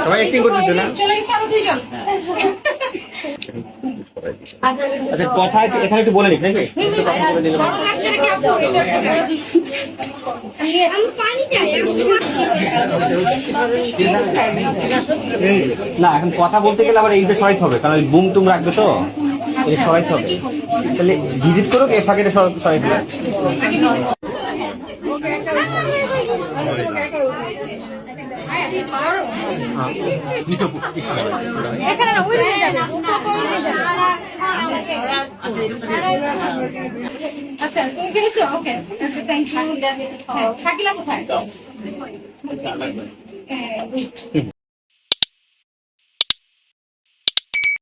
সবাই অ্যাক্টিং করতেছে না চলে গেছে আরও দুইজন আচ্ছা কথা এখানে একটু বলে নিক নাকি আমি পানি চাই না, এখন কথা বলতে গেলে আবার এইটা সরাইতে হবে, কারণ বুম টুম রাখবে তো। সরাইতে হবে। তাহলে ভিজিট করো এ ফাঁকে এটা সরাইতে হবে। এখানে না, ওই রুমে যাবে। আচ্ছা তুমি ওকে থ্যাংক ইউ শাকিলা কোথায়